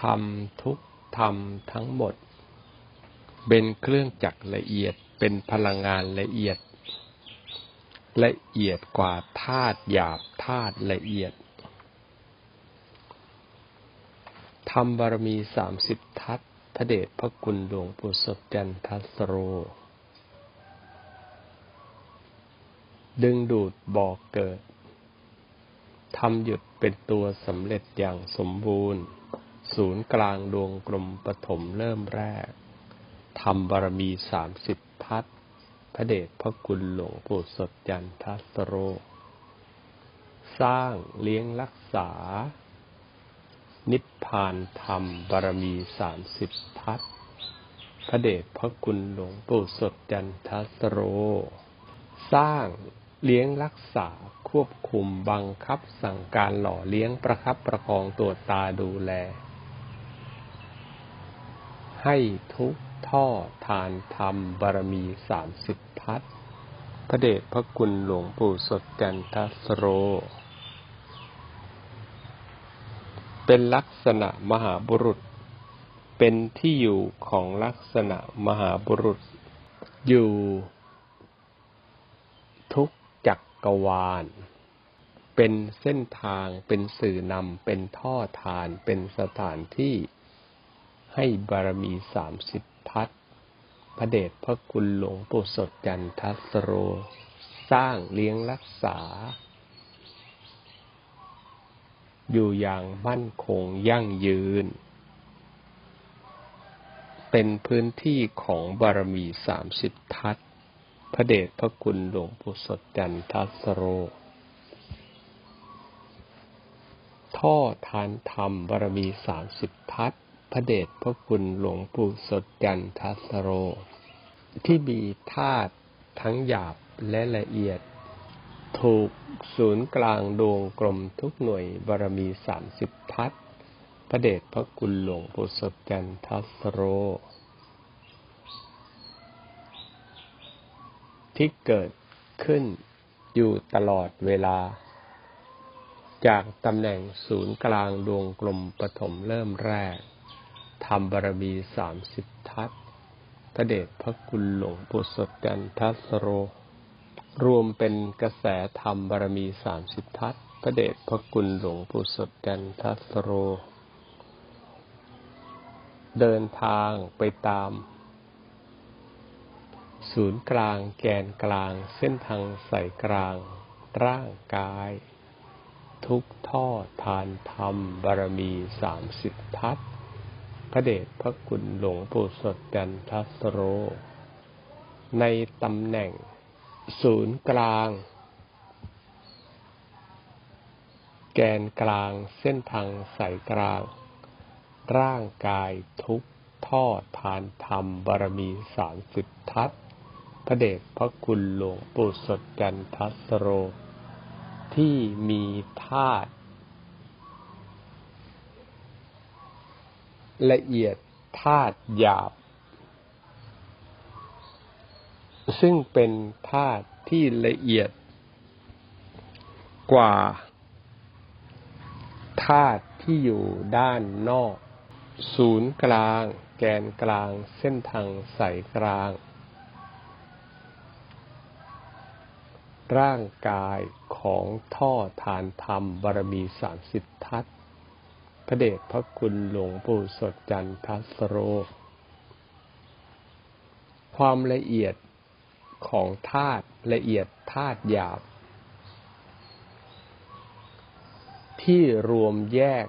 ธรรมทุกธรรมทั้งหมด เป็นเครื่องจักรละเอียดเป็นพลังงานละเอียด ละเอียดกว่าธาตุหยาบธาตุละเอียดธรรมบารมีสามสิบทัศพระเดชพระคุณหลวงปู่สดจันทัสโร ดึงดูดบอกเกิดทำหยุดเป็นตัวสำเร็จอย่างสมบูรณ์ ศูนย์กลางดวงกลมปฐมเริ่มแรกทำบารมีสามสิบทัศพระเดชพระคุณหลวงปู่สดจันทัสโร สร้างเลี้ยงรักษา นิพพานธรรมบารมีสามสิบทัศพระเดชพระคุณหลวงปู่สดจันทัสโร สร้างเลี้ยงรักษาควบคุมบังคับสั่งการหล่อเลี้ยงประคับประคองตัวตาดูแล ให้ทุกท่อทานธรรมบารมีสามสิบพัฒพระเดชพระคุณหลวงปู่สดจันทสโร เป็นลักษณะมหาบุรุษ เป็นที่อยู่ของลักษณะมหาบุรุษ อยู่ ทุกจักกรวาล เป็นเส้นทาง เป็นสื่อนำ เป็นท่อทาน เป็นสถานที่ ให้บารมีสามสิบพัฒพระเดชพระคุณหลวงปู่สดจันทัสโร สร้างเลี้ยงรักษา อยู่อย่างมั่นคงยั่งยืน เป็นพื้นที่ของบารมีสามสิบทัศพระเดชพระคุณหลวงปู่สดจันทัสโร ท่อทานธรรมบารมีสามสิบทัศ พระเดชพระคุณหลวงปู่สดจันทัสโร ที่มีธาตุทั้งหยาบและละเอียด ถูกศูนย์กลางดวงกลมทุกหน่วยบารมีสามสิบทัศพระเดชพระคุณหลวงปู่สดจันทัสโร ที่เกิดขึ้นอยู่ตลอดเวลา จากตำแหน่งศูนย์กลางดวงกลมปฐมเริ่มแรก ทำบารมีสามสิบทัศพระเดชพระคุณหลวงปู่สดจันทัสโร รวมเป็นกระแสธรรมบารมีสามสิบทัศพระเดชพระคุณหลวงปู่สดจันทัสโร เดินทางไปตาม ศูนย์กลางแกนกลางเส้นทางสายกลาง ร่างกาย ทุกท่อทานธรรมบารมีสามสิบทัศ พระเดชพระคุณหลวงปู่สดจันทัสโร ในตำแหน่งศูนย์กลาง แกนกลางเส้นทางสายกลาง ร่างกายทุกท่อทานธรรมบารมีสามสิบทัศพระเดชพระคุณหลวงปู่สดจันทัสโร ที่มีธาตุ ละเอียดธาตุหยาบ ซึ่งเป็นธาตุที่ละเอียดกว่าธาตุที่อยู่ด้านนอก ศูนย์กลาง แกนกลางเส้นทางสายกลาง ร่างกายของท่อทานธรรมบารมีสามสิบทัศ พระเดชพระคุณหลวงปู่สดจันทัสโร ความละเอียดของธาตุละเอียดธาตุหยาบ ที่รวมแยก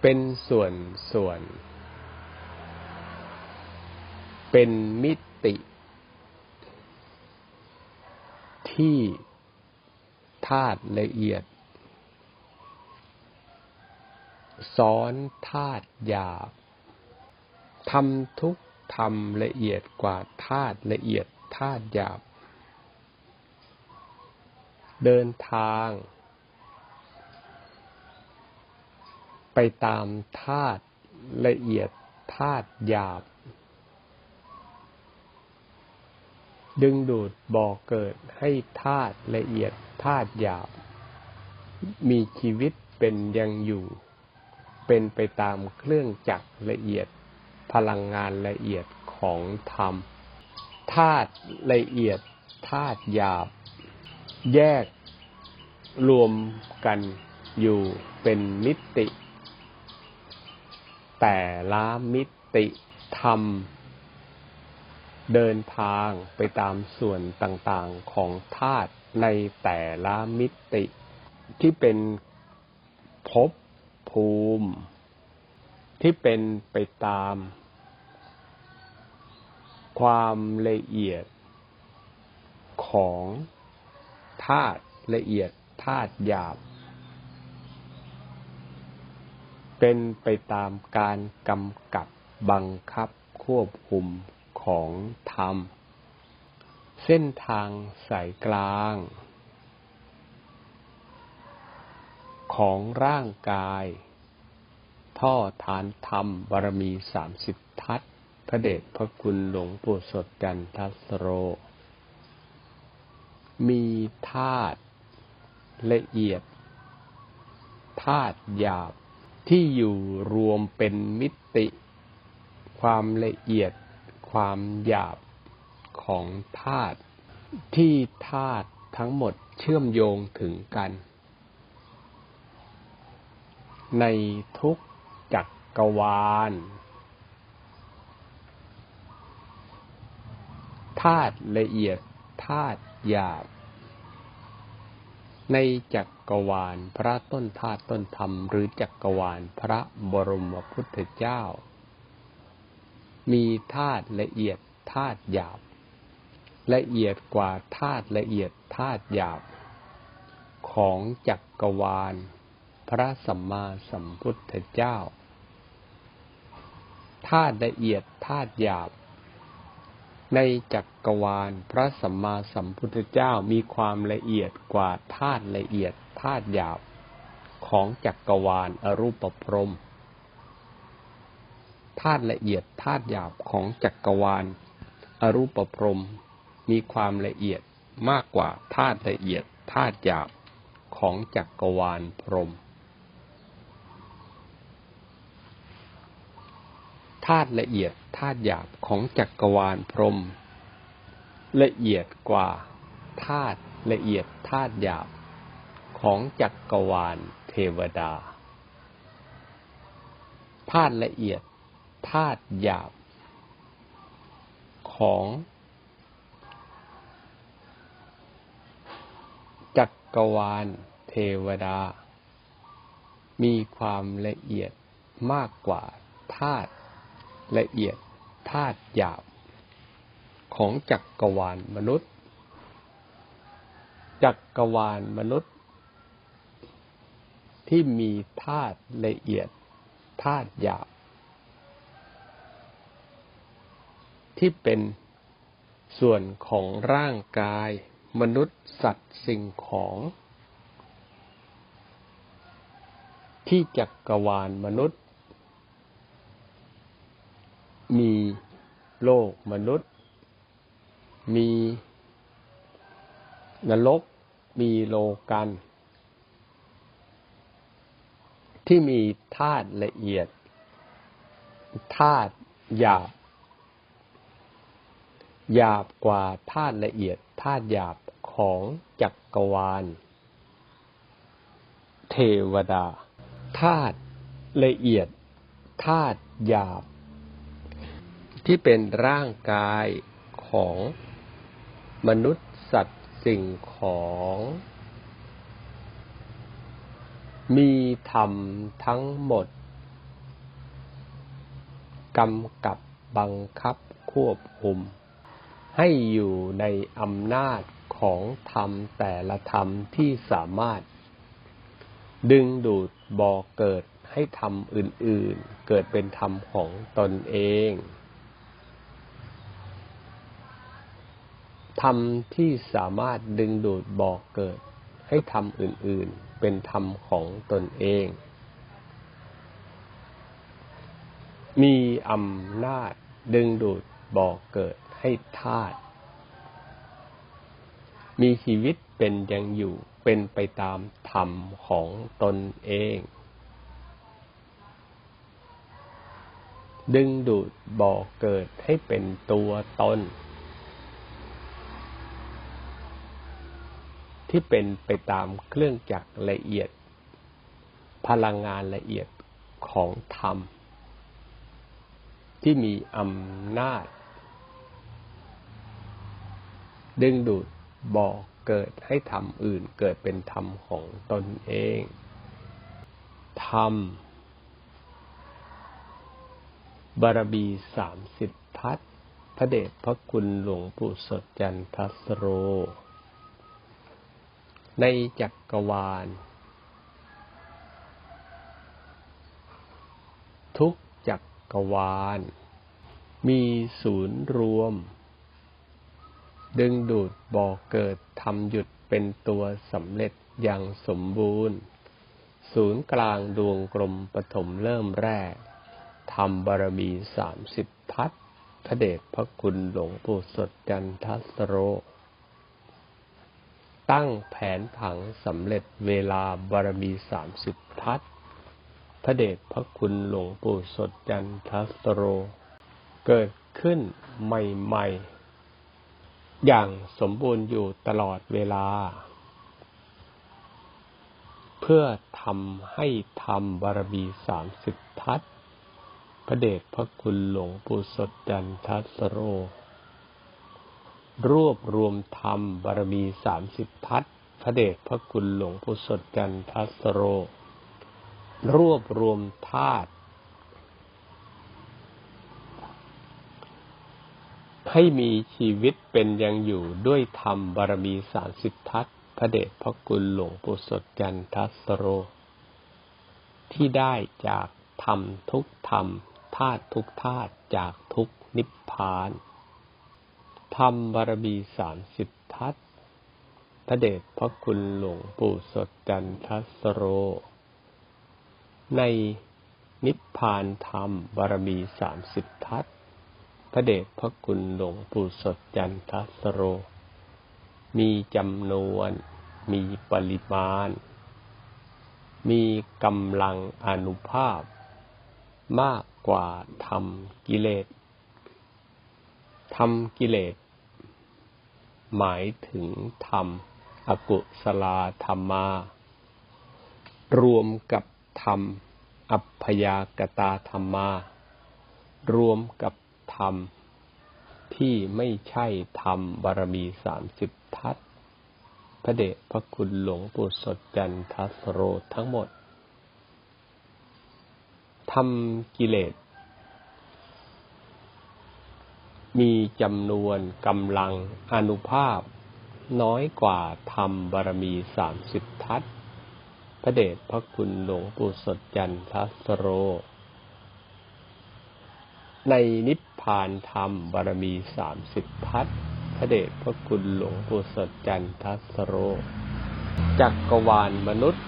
เป็นส่วนส่วน เป็นมิติ ที่ธาตุละเอียด ซ้อนธาตุหยาบทำทุกธรรมละเอียดกว่าธาตุละเอียดธาตุหยาบ เดินทาง ไปตามธาตุละเอียดธาตุหยาบ ดึงดูดบ่อเกิดให้ธาตุละเอียดธาตุหยาบ มีชีวิตเป็นยังอยู่ เป็นไปตามเครื่องจักรละเอียด พลังงานละเอียดของธรรมธาตุละเอียดธาตุหยาบ แยกรวมกันอยู่เป็นมิติ แต่ละมิติธรรม เดินทางไปตามส่วนต่างๆของธาตุในแต่ละมิติที่เป็นภพ ภูมิ ที่เป็นไปตาม ความละเอียดของธาตุละเอียดธาตุหยาบ เป็นไปตามการกำกับบังคับควบคุมของธรรม เส้นทางสายกลาง ของร่างกาย ท่อทานธรรมบารมีสามสิบทัศพระเดชพระคุณหลวงปู่สดจันทัสโร มีธาตุละเอียดธาตุหยาบที่อยู่รวมเป็นมิติ ความละเอียดความหยาบของธาตุที่ธาตุทั้งหมดเชื่อมโยงถึงกัน ในทุกจักกรวาลธาตุละเอียดธาตุหยาบ ในจักกรวาลพระต้นธาตุต้นธรรม หรือจักกรวาลพระบรมพุทธเจ้า มีธาตุละเอียดธาตุหยาบ ละเอียดกว่าธาตุละเอียดธาตุหยาบ ของจักกรวาล พระสัมมาสัมพุทธเจ้าธาตุละเอียดธาตุหยาบ ในจักกรวาลพระสัมมาสัมพุทธเจ้ามีความละเอียดกว่าธาตุละเอียดธาตุหยาบของจักกรวาลอรูปพรมธาตุละเอียดธาตุหยาบของจักรวาลอรูปพรมมีความละเอียดมากกว่าธาตุละเอียดธาตุหยาบของจักรวาลพรหม ธาตุละเอียดธาตุหยาบของจักรวาลพรม ละเอียดกว่าธาตุละเอียดธาตุหยาบของจักรวาลเทวดาธาตุละเอียดธาตุหยาบ ของจักรวาลเทวดา มีความละเอียดมากกว่าธาตุ ละเอียดธาตุหยาบ ของจักรวาลมนุษย์ จักรวาลมนุษย์ ที่มีธาตุละเอียดธาตุหยาบ ที่เป็นส่วนของร่างกาย มนุษย์สัตว์สิ่งของ ที่จักรวาลมนุษย์ มีโลกมนุษย์ มีนรก มีโลกัน ที่มีธาตุละเอียดธาตุหยาบ หยาบกว่าธาตุละเอียดธาตุหยาบของจักรวาล เทวดาธาตุละเอียดธาตุหยาบ ที่เป็นร่างกายของมนุษย์สัตว์สิ่งของ มีธรรมทั้งหมดกำกับบังคับควบคุม ให้อยู่ในอำนาจของธรรมแต่ละธรรมที่สามารถ ดึงดูดบ่อเกิดให้ธรรมอื่นๆ เกิดเป็นธรรมของตนเอง ธรรมที่สามารถดึงดูดบ่อเกิด ให้ธรรมอื่น ๆ เป็นธรรมของตนเอง มีอำนาจดึงดูดบ่อเกิดให้ธาตุมีชีวิตเป็นยังอยู่เป็นไปตามธรรมของตนเอง ดึงดูดบ่อเกิดให้เป็นตัวตน ที่เป็นไปตามเครื่องจักรละเอียด พลังงานละเอียดของธรรม ที่มีอำนาจ ดึงดูดบอกเกิดให้ธรรมอื่นเกิดเป็นธรรมของตนเอง ธรรม บารมีสามสิบทัศพระเดชพระคุณหลวงปู่สดจันทสโร ในจักกรวาล ทุกจักกรวาล มีศูนย์รวม ดึงดูดบ่อเกิดทำหยุดเป็นตัวสำเร็จอย่างสมบูรณ์ ศูนย์กลางดวงกลมปฐมเริ่มแรกทำบารมีสามสิบทัศพระเดชพระคุณหลวงปู่สดจันทัสโร ตั้งแผนผังสำเร็จเวลาบารมีสามสิบทัศพระเดชพระคุณหลวงปู่สดจันทัสโร เกิดขึ้นใหม่ๆ อย่างสมบูรณ์อยู่ตลอดเวลา เพื่อทำให้ทำบารมีสามสิบทัศพระเดชพระคุณหลวงปู่สดจันทัสโร รวบรวมธรรมบารมีสามสิบทัศพระเดชพระคุณหลวงปู่สดจันทัสโร รวบรวมธาตุให้มีชีวิตเป็นยังอยู่ด้วยธรรมบารมีสามสิบทัศพระเดชพระคุณหลวงปู่สดจันทัสโร ที่ได้จากธรรมทุกธรรมธาตุทุกธาตุจากทุกนิพพาน ธรรมบารมีสามสิบทัศพระเดชพระคุณหลวงปู่สดจันทสโร ในนิพพานธรรมบารมีสามสิบทัศพระเดชพระคุณหลวงปู่สดจันทสโร มีจำนวน มีปริมาณ มีกำลังอนุภาพ มากกว่าธรรมกิเลสธรรมกิเลส หมายถึงธรรม อกุศลาธรรมา รวมกับธรรม อัพยากตาธรรมา รวมกับธรรม ที่ไม่ใช่ธรรมบารมีสามสิบทัศพระเดชพระคุณหลวงปู่สดจันทสโรทั้งหมดทำกิเลส มีจำนวนกำลังอนุภาพ น้อยกว่าธรรมบารมีสามสิบทัศพระเดชพระคุณหลวงปู่สดจันทัสโร ในนิพพานธรรมบารมีสามสิบทัศพระเดชพระคุณหลวงปู่สดจันทัสโร จักกรวาลมนุษย์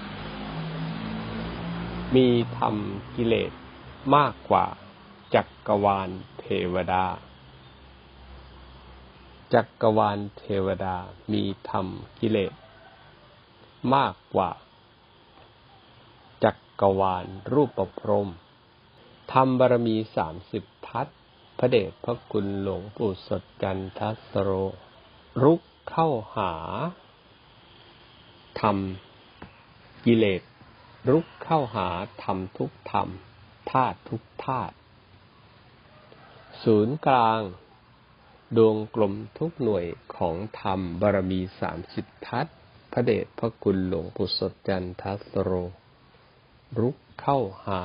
มีธรรมกิเลสมากกว่าจักกรวาลเทวดา จักกรวาลเทวดามีธรรมกิเลส มากกว่า จักกรวาลรูปประพรมทำบารมีสามสิบทัศพระเดชพระคุณหลวงปู่สดจันทัสโร รุกเข้าหาทำกิเลส รุกเข้าหาทำทุกธรรมธาตุทุกธาตุศูนย์กลาง ดวงกลมทุกหน่วยของธรรมบารมีสามสิบทัศพระเดชพระคุณหลวงปู่สดจันทัสโร รุกเข้าหา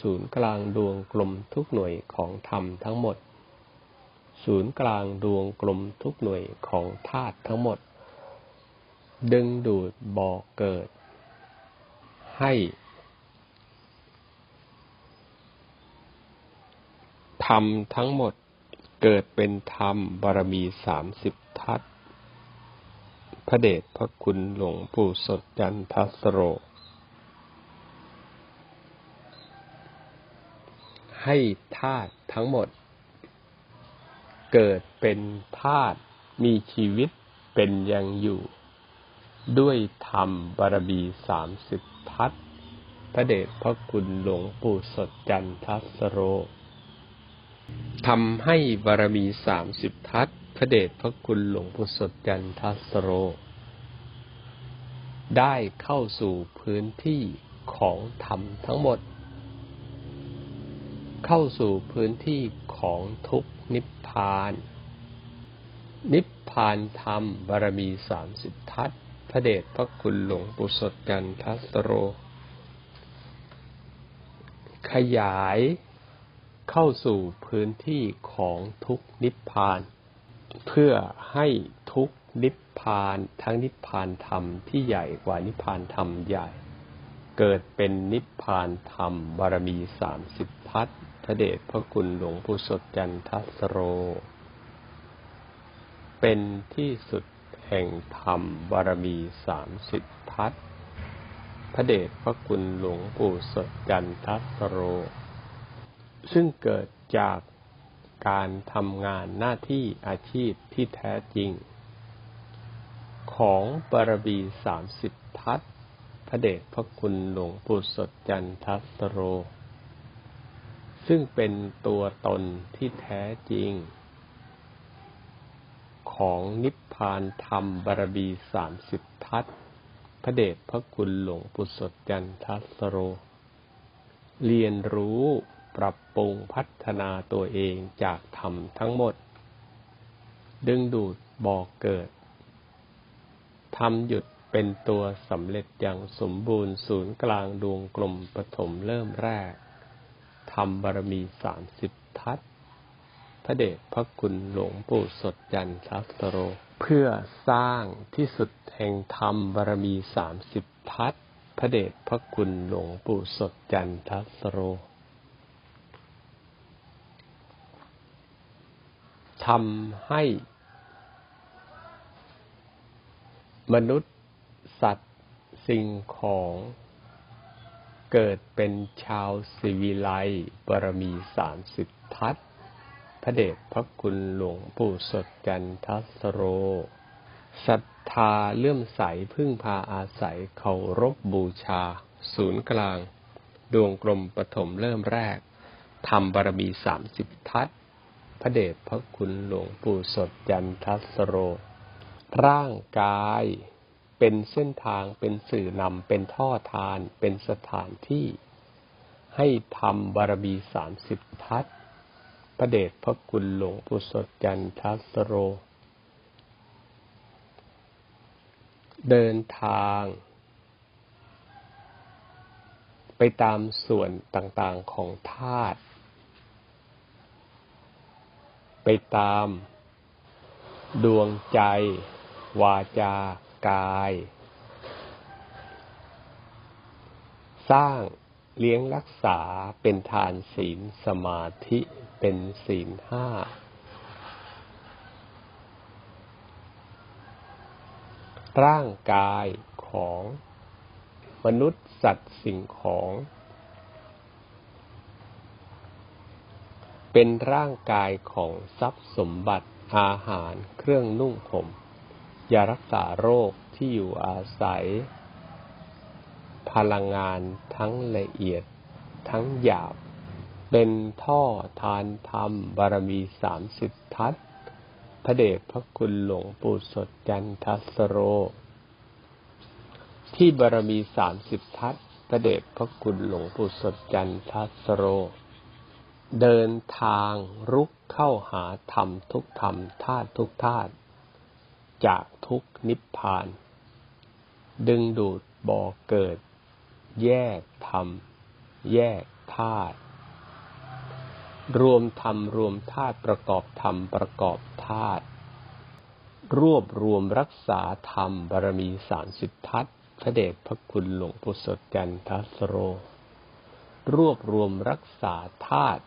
ศูนย์กลางดวงกลมทุกหน่วยของธรรมทั้งหมด ศูนย์กลางดวงกลมทุกหน่วยของธาตุทั้งหมด ดึงดูดบ่อเกิด ให้ธรรมทั้งหมด เกิดเป็นธรรมบารมีสามสิบทัศพระเดชพระคุณหลวงปู่สดจันทัสโร ให้ธาตุทั้งหมด เกิดเป็นธาตุมีชีวิตเป็นยังอยู่ ด้วยธรรมบารมีสามสิบทัศพระเดชพระคุณหลวงปู่สดจันทัสโร ทำให้บารมีสามสิบทัศพระเดชพระคุณหลวงปู่สดจันทัสโร ได้เข้าสู่พื้นที่ของธรรมทั้งหมด เข้าสู่พื้นที่ของทุกนิพพาน นิพพานธรรมบารมีสามสิบทัศพระเดชพระคุณหลวงปู่สดจันทัสโร ขยาย เข้าสู่พื้นที่ของทุกนิพพาน เพื่อให้ทุกนิพพานทั้งนิพพานธรรมที่ใหญ่กว่านิพพานธรรมใหญ่ เกิดเป็นนิพพานธรรมบารมีสามสิบทัศพระเดชพระคุณหลวงปู่สดจันทัสโร เป็นที่สุดแห่งธรรมบารมีสามสิบทัศพระเดชพระคุณหลวงปู่สดจันทัสโร ซึ่งเกิดจากการทำงานหน้าที่อาชีพที่แท้จริง ของบารมีสามสิบทัศพระเดชพระคุณหลวงปู่สดจันทัสโร ซึ่งเป็นตัวตนที่แท้จริง ของนิพพานธรรมบารมีสามสิบทัศพระเดชพระคุณหลวงปุสดจันทัสโร เรียนรู้ ปรับปรุงพัฒนาตัวเองจากธรรมทั้งหมด ดึงดูดบอกเกิดทำหยุดเป็นตัวสำเร็จอย่างสมบูรณ์ศูนย์กลางดวงกลมปฐมเริ่มแรกทำบารมีสามสิบทัศพระเดชพระคุณหลวงปู่สดจันทัสโร เพื่อสร้างที่สุดแห่งธรรมบารมีสามสิบทัศพระเดชพระคุณหลวงปู่สดจันทัสโร ทำให้มนุษย์สัตว์สิ่งของเกิดเป็นชาวสิวิไลบารมีสามสิบทัศพระเดชพระคุณหลวงปู่สดจันทัสโรศรัทธาเลื่อมใสพึ่งพาอาศัยเคารพบูชา ศูนย์กลาง ดวงกลมปฐมเริ่มแรกทำบารมีสามสิบทัศ พระเดชพระคุณหลวงปู่สดจันทัสโร ร่างกายเป็นเส้นทางเป็นสื่อนำเป็นท่อทานเป็นสถานที่ ให้ทำบารมีสามสิบทัศพระเดชพระคุณหลวงปู่สดจันทัสโร เดินทาง ไปตามส่วนต่างๆของธาตุ ไปตาม ดวงใจ วาจา กาย สร้างเลี้ยงรักษาเป็นทานศีลสมาธิเป็นศีลห้า ร่างกายของมนุษย์สัตว์สิ่งของ เป็นร่างกายของทรัพย์สมบัติอาหารเครื่องนุ่งห่มยารักษาโรคที่อยู่อาศัย พลังงานทั้งละเอียดทั้งหยาบ เป็นท่อทานธรรมบารมีสามสิบทัศพระเดชพระคุณหลวงปู่สดจันทัสโร ที่บารมีสามสิบทัศพระเดชพระคุณหลวงปู่สดจันทัสโร เดินทางรุกเข้าหาธรรมทุกธรรมธาตุทุกธาตุจากทุกนิพพาน ดึงดูดบ่อเกิด แยกธรรม แยกธาตุรวมธรรมรวมธาตุประกอบธรรมประกอบธาตุรวบรวมรักษาธรรมบารมีสามสิบทัศพระเดชพระคุณหลวงปู่สดจันทัสโร รวบรวมรักษาธาตุ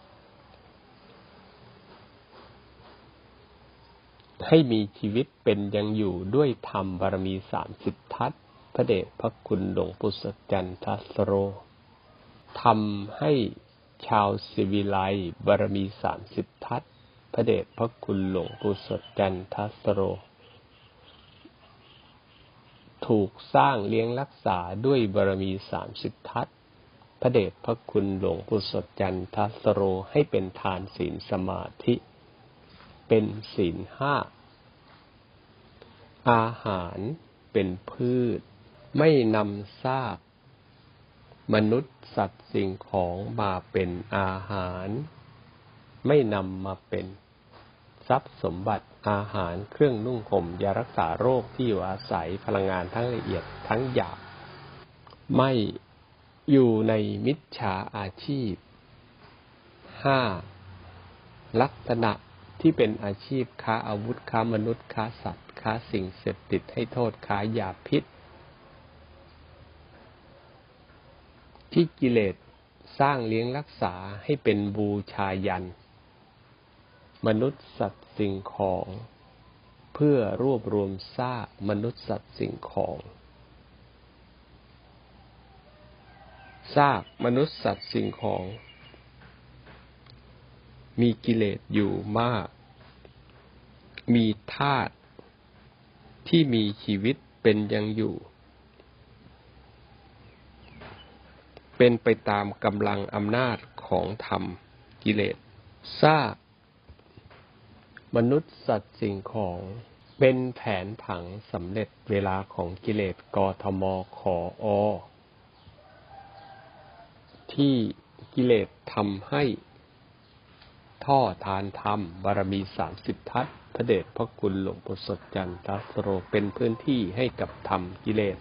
ให้มีชีวิตเป็นยังอยู่ด้วยธรรมบารมีสามสิบทัศพระเดชพระคุณหลวงปู่สดจันทัสโรทำให้ชาวสิวิไลบารมีสามสิบทัศพระเดชพระคุณหลวงปู่สดจันทัสโร ถูกสร้างเลี้ยงรักษาด้วยบารมีสามสิบทัศพระเดชพระคุณหลวงปู่สดจันทัสโรให้เป็นทานศีลสมาธิ เป็นศีลห้า อาหารเป็นพืช ไม่นำซาก มนุษย์สัตว์สิ่งของมาเป็นอาหาร ไม่นำมาเป็นทรัพย์สมบัติอาหารเครื่องนุ่งห่มยารักษาโรคที่อยู่อาศัยพลังงานทั้งละเอียดทั้งหยาบไม่อยู่ในมิจฉาอาชีพห้าลักษณะ ที่เป็นอาชีพค้าอาวุธค้ามนุษย์ค้าสัตว์ ค้าสิ่งเสพติดให้โทษค้ายาพิษ ที่กิเลสสร้างเลี้ยงรักษาให้เป็นบูชายัน มนุษย์สัตว์สิ่งของ เพื่อรวบรวมซากมนุษย์สัตว์สิ่งของซากมนุษย์สัตว์สิ่งของ มีกิเลสอยู่มาก มีธาตุที่มีชีวิตเป็นยังอยู่ เป็นไปตามกำลังอำนาจของธรรมกิเลสซากมนุษย์สัตว์สิ่งของเป็นแผนผังสำเร็จเวลาของกิเลสกทมขออ ที่กิเลสทำให้ ท่อทานธรรม บารมีสามสิบทัศพระเดชพระคุณหลวงปู่สดจันทสโรเป็นพื้นที่ให้กับธรรมกิเลส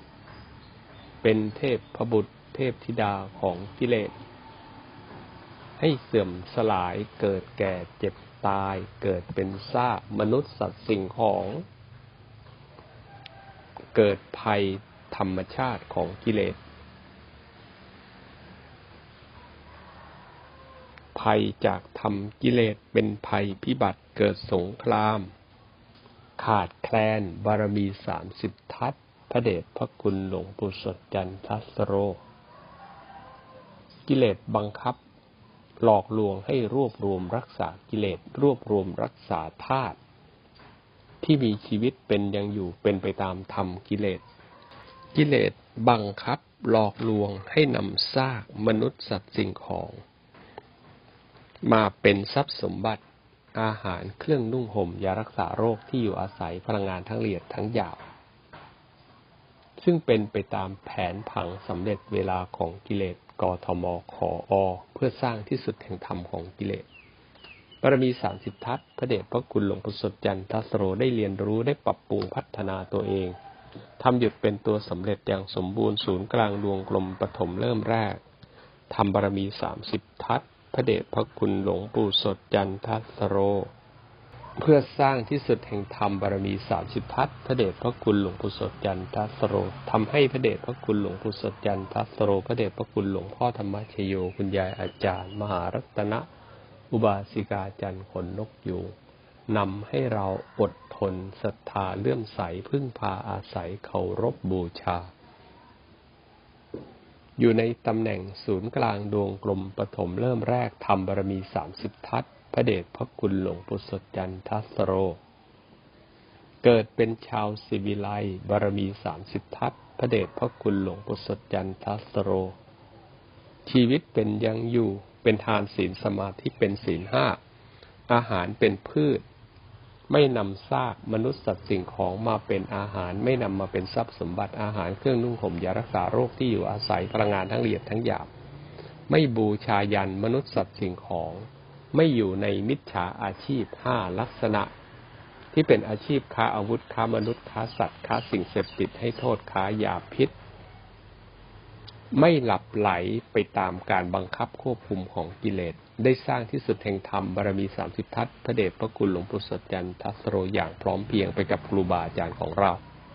เป็นเทพพบุตรเทพธิดาของกิเลส ให้เสื่อมสลายเกิดแก่เจ็บตายเกิดเป็นซากมนุษย์สัตว์สิ่งของ เกิดภัยธรรมชาติของกิเลส ภัยจากทำกิเลสเป็นภัยพิบัติเกิดสงคราม ขาดแคลนบารมีสามสิบทัศพระเดชพระคุณหลวงปู่สดจันทัสโร กิเลสบังคับ หลอกลวงให้รวบรวมรักษากิเลสรวบรวมรักษาธาตุที่มีชีวิตเป็นยังอยู่เป็นไปตามธรรมกิเลส กิเลสบังคับหลอกลวงให้นำซากมนุษย์สัตว์สิ่งของ มาเป็นทรัพย์สมบัติ อาหารเครื่องนุ่งห่มยารักษาโรคที่อยู่อาศัยพลังงานทั้งละเอียดทั้งหยาบซึ่งเป็นไปตามแผนผังสำเร็จเวลาของกิเลสกทมขออ เพื่อสร้างที่สุดแห่งธรรมของกิเลสบารมีสามสิบทัศพระเดชพระคุณหลวงปู่สดจันทัสโรได้เรียนรู้ได้ปรับปรุงพัฒนาตัวเองทำหยุดเป็นตัวสำเร็จอย่างสมบูรณ์ศูนย์กลางดวงกลมปฐมเริ่มแรกทำบารมีสามสิบทัศ พระเดชพระคุณหลวงปู่สดจันทัสโร เพื่อสร้างที่สุดแห่งธรรมบารมีสามสิบทัศพระเดชพระคุณหลวงปู่สดจันทัสโรทำให้พระเดชพระคุณหลวงปู่สดจันทัสโร พระเดชพระคุณหลวงพ่อธรรมชโยคุณยายอาจารย์ มหารัตนะ อุบาสิกาจันขนนกยูงนำให้เราอดทนศรัทธาเลื่อมใสพึ่งพาอาศัยเคารพบูชา อยู่ในตำแหน่งศูนย์กลางดวงกลมปฐมเริ่มแรกทำบารมีสามสิบทัศพระเดชพระคุณหลวงปู่สดจันทัสโร เกิดเป็นชาวสิบิไลบารมีสามสิบทัศพระเดชพระคุณหลวงปู่สดจันทัสโร ชีวิตเป็นยังอยู่เป็นทานศีลสมาธิเป็นศีลห้าอาหารเป็นพืช ไม่นำซากมนุษย์สัตว์สิ่งของมาเป็นอาหาร ไม่นำมาเป็นทรัพย์สมบัติอาหารเครื่องนุ่งห่มยารักษาโรคที่อยู่อาศัยพลังงานทั้งละเอียดทั้งหยาบ ไม่บูชายันมนุษย์สัตว์สิ่งของ ไม่อยู่ในมิจฉาอาชีพห้าลักษณะ ที่เป็นอาชีพค้าอาวุธค้ามนุษย์ค้าสัตว์ค้าสิ่งเสพติดให้โทษค้ายาพิษ ไม่หลับไหลไปตามการบังคับควบคุมของกิเลส ได้สร้างที่สุดแห่งธรรมบารมีสามสิบทัศพระเดชพระคุณหลวงปู่สดจันทัสโรอย่างพร้อมเพียงไปกับครูบาอาจารย์ของเรา